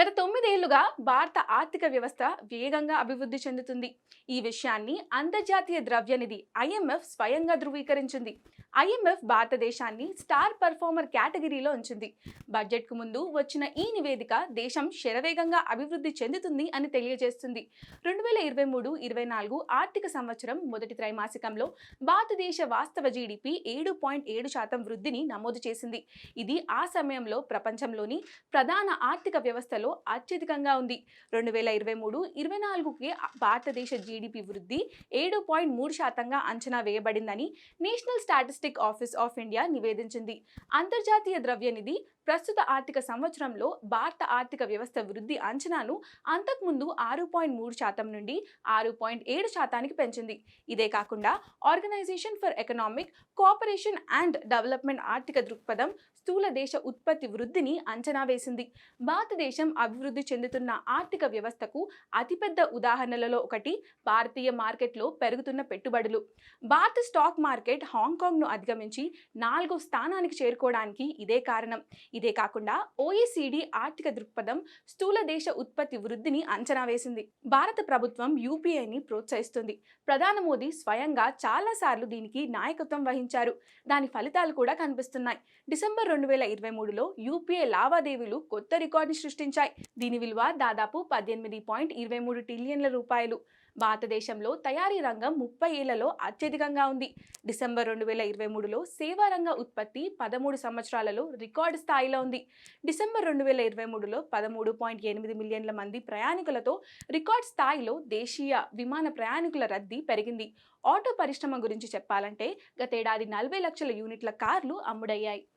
గత తొమ్మిదేళ్ళుగా భారత ఆర్థిక వ్యవస్థ వేగంగా అభివృద్ధి చెందుతుంది. ఈ విషయాన్ని అంతర్జాతీయ ద్రవ్యనిధి ఐఎంఎఫ్ స్వయంగా ధృవీకరించింది. ఐఎంఎఫ్ భారతదేశాన్ని స్టార్ పర్ఫార్మర్ కేటగిరీలో ఉంచింది. బడ్జెట్కు ముందు వచ్చిన ఈ నివేదిక దేశం శరవేగంగా అభివృద్ధి చెందుతుంది అని తెలియజేస్తుంది. రెండు వేల ఇరవై మూడు ఇరవై నాలుగు ఆర్థిక సంవత్సరం మొదటి త్రైమాసికంలో భారతదేశ వాస్తవ జీడిపి ఏడు పాయింట్ ఏడు శాతం వృద్ధిని నమోదు చేసింది. ఇది ఆ సమయంలో ప్రపంచంలోని ప్రధాన ఆర్థిక వ్యవస్థలో అత్యధికంగా ఉంది. రెండు వేల ఇరవై మూడు ఇరవై నాలుగుకి భారతదేశ జీడిపి వృద్ధి ఏడు పాయింట్ మూడు శాతంగా అంచనా వేయబడిందని national statistic office of India నివేదించింది. అంతర్జాతీయ ద్రవ్యనిధి ప్రస్తుత ఆర్థిక సంవత్సరంలో భారత ఆర్థిక వ్యవస్థ వృద్ధి అంచనాను అంతకుముందు ఆరు పాయింట్ మూడు శాతం నుండి ఆరు పాయింట్ ఏడు శాతానికి పెంచింది. ఇదే కాకుండా organisation for economic cooperation and development ఆర్థిక దృక్పథం స్థూల దేశ ఉత్పత్తి వృద్ధిని అంచనా వేసింది. భారతదేశం అభివృద్ధి చెందుతున్న ఆర్థిక వ్యవస్థకు అతిపెద్ద ఉదాహరణలలో ఒకటి భారతీయ మార్కెట్లో పెరుగుతున్న పెట్టుబడులు. భారత స్టాక్ మార్కెట్ హాంకాంగ్ను అధిగమించి నాలుగో స్థానానికి చేరుకోవడానికి ఇదే కారణం. ఇదే కాకుండా ఓఈసీడీ ఆర్థిక దృక్పథం స్థూల దేశ ఉత్పత్తి వృద్ధిని అంచనా వేసింది. భారత ప్రభుత్వం యూపీఐని ప్రోత్సహిస్తుంది. ప్రధాని మోదీ స్వయంగా చాలాసార్లు దీనికి నాయకత్వం వహించారు. దాని ఫలితాలు కూడా కనిపిస్తున్నాయి. డిసెంబర్ రెండు వేల ఇరవై మూడులో యూపీఐ లావాదేవీలు కొత్త రికార్డుని వచ్చాయి. దీని విలువ దాదాపు పద్దెనిమిది పాయింట్ ఇరవై మూడు ట్రిలియన్ల రూపాయలు. భారతదేశంలో తయారీ రంగం ముప్పై ఏళ్ళలో అత్యధికంగా ఉంది. డిసెంబర్ రెండు వేల ఇరవై మూడులో సేవా రంగ ఉత్పత్తి పదమూడు సంవత్సరాలలో రికార్డు స్థాయిలో ఉంది. డిసెంబర్ రెండు వేల ఇరవై మూడులో పదమూడు పాయింట్ ఎనిమిది మిలియన్ల మంది ప్రయాణికులతో రికార్డ్ స్థాయిలో దేశీయ విమాన ప్రయాణికుల రద్దీ పెరిగింది. ఆటో పరిశ్రమ గురించి చెప్పాలంటే గతేడాది నలభై లక్షల యూనిట్ల కార్లు అమ్ముడయ్యాయి.